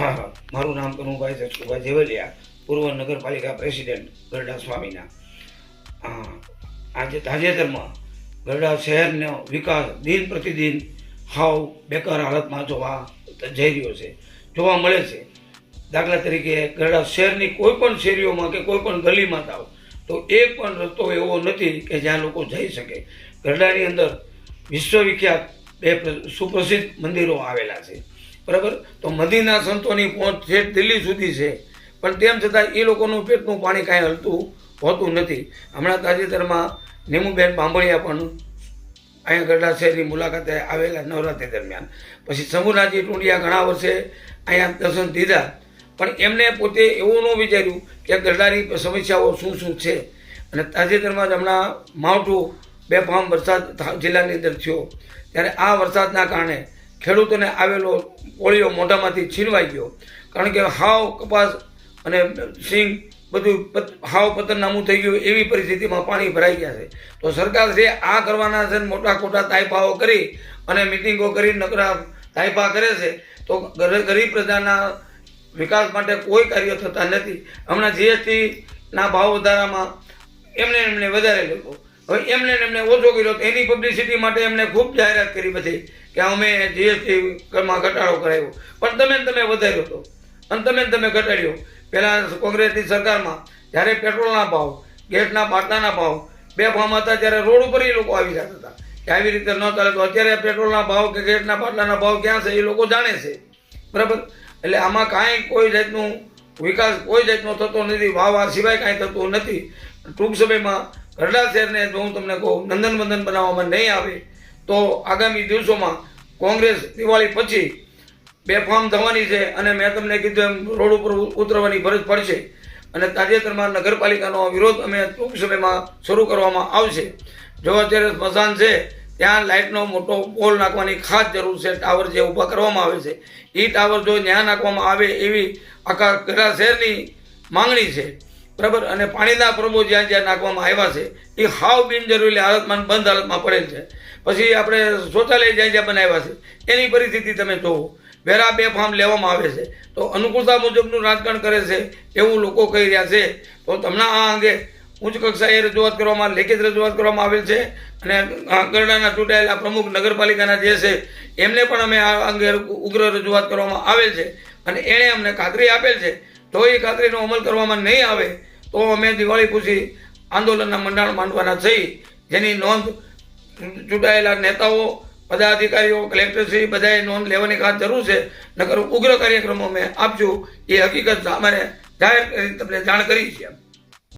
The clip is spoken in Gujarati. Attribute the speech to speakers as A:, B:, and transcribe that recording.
A: મારું નામ કનુભાઈ સચુભાઈ જેવલિયા પૂર્વ નગરપાલિકા પ્રેસિડેન્ટ ગરડા સ્વામીના. આજે તાજેતરમાં ગરડા શહેરનો વિકાસ દિન પ્રતિદિન હાવ બેકાર હાલતમાં જોવા જઈ રહ્યો છે. જોવા મળે છે. દાખલા તરીકે ગરડા શહેરની કોઈ પણ શેરીઓમાં કે કોઈ પણ ગલીમાં જાઓ તો એક પણ રસ્તો એવો નથી કે જ્યાં લોકો જઈ શકે. ગરડાની અંદર વિશ્વવિખ્યાત બે સુપ્રસિદ્ધ મંદિરો આવેલા છે. બરાબર? તો મદીના સંતોની પહોંચ છેક દિલ્હી સુધી છે. પણ તેમ છતાં એ લોકોનું પેટનું પાણી કાંઈ હલતું હોતું નથી. હમણાં તાજેતરમાં નીમુબેન બાંભળિયા પણ અહીંયા ગરડા શહેરની મુલાકાતે આવેલા નવરાત્રિ દરમિયાન. પછી શંભુનાથજી ટુંડિયા ઘણા વર્ષે અહીંયા દર્શન દીધા. પણ એમને પોતે એવું ન વિચાર્યું કે ગરડાની સમસ્યાઓ શું શું છે. અને તાજેતરમાં જ હમણાં માવઠું બેફામ વરસાદ જિલ્લાની અંદર થયો. ત્યારે આ વરસાદના કારણે ખેડૂતોને આવેલો ઓળીઓ મોઢામાંથી છીનવાઈ ગયો. કારણ કે હાવ કપાસ અને સિંગ બધું હાવ પતનનામું થઈ ગયું, એવી પરિસ્થિતિમાં પાણી ભરાઈ ગયા છે. તો સરકાર છે, આ કરવાના છે મોટા ખોટા તાઇફાઓ કરી અને મિટિંગો કરી, નકરા તાઇફા કરે છે. તો ગર- ગરીબ પ્રજાના વિકાસ માટે કોઈ કાર્ય થતા નથી. હમણાં જીએસટીના ભાવ વધારામાં એમને એમને વધારે લોકો હવે એમને એમને ઓછો કર્યો તો એની પબ્લિસિટી માટે એમને ખૂબ જાહેરાત કરી બધી કે અમે જીએસટી કરમાં ઘટાડો કરાવ્યો. પણ તમે તમે વધાર્યો હતો અને તમે તમે ઘટાડ્યો. પહેલાં કોંગ્રેસની સરકારમાં જ્યારે પેટ્રોલના ભાવ ગેસના બાટલાના ભાવ, બે ભાવ હતા ત્યારે રોડ ઉપર એ લોકો આવી જતા હતા. કે આવી રીતે ન ચાલે તો અત્યારે પેટ્રોલના ભાવ કે ગેસના બાટલાના ભાવ ક્યાં છે એ લોકો જાણે છે. બરાબર? એટલે આમાં કાંઈ કોઈ જાતનું વિકાસ કોઈ જાતનો થતો નથી. વાવા સિવાય કાંઈ થતું નથી. ટૂંક સમયમાં ગરડા શહેરને જો હું તમને કહું નંદન બંધન બનાવવામાં નહીં આવે, તો આગામી દિવસોમાં કોંગ્રેસ દિવાળી પછી બેફામ થવાની છે અને મેં તમને કીધું એમ રોડ ઉપર ઉતરવાની ફરજ પડશે. અને તાજેતરમાં નગરપાલિકાનો વિરોધ અમે ટૂંક સમયમાં શરૂ કરવામાં આવશે. જો અત્યારે સ્મશાન છે, ત્યાં લાઇટનો મોટો પોલ નાખવાની ખાસ જરૂર છે, ટાવર જે ઊભા કરવામાં આવે છે. એ ટાવર જો ત્યાં નાખવામાં આવે એવી આખા ગરા શહેરની માંગણી છે. બરાબર? અને પાણીના પ્રભો જ્યાં જ્યાં નાખવામાં આવ્યા છે, એ હાવ બિનજરૂરી હાલતમાં બંધ હાલતમાં પડેલ છે. પછી આપણે શૌચાલય જ્યાં જ્યાં બનાવ્યા છે, એની પરિસ્થિતિ તમે જોવો. વેરા બે ફાર્મ લેવામાં આવે છે. તો અનુકૂળતા મુજબનું રાજકારણ કરે છે, એવું લોકો કહી રહ્યા છે. તો તમને આ અંગે ઉચ્ચ કક્ષાએ રજૂઆત કરવામાં, લેખિત રજૂઆત કરવામાં આવેલ છે. અને ગરડાના ચૂંટાયેલા પ્રમુખ નગરપાલિકાના જે છે, એમને પણ અમે આ અંગે ઉગ્ર રજૂઆત કરવામાં આવેલ છે. અને એણે અમને ખાતરી આપેલ છે. જો એ ખાતરીનો અમલ કરવામાં નહીં આવે તો અમે દિવાળી પછી આંદોલનના મંડાણ માંડવાના થઈ. જેની નોંધ ચૂંટાયેલા નેતાઓ, પદાધિકારીઓ કલેક્ટરશ્રી બધાએ નોંધ લેવાની ખાસ જરૂર છે? નકર ઉગ્ર કાર્યક્રમો મેં આપજો. એ હકીકત અમારે જાહેર કરી તમને જાણ કરી છે.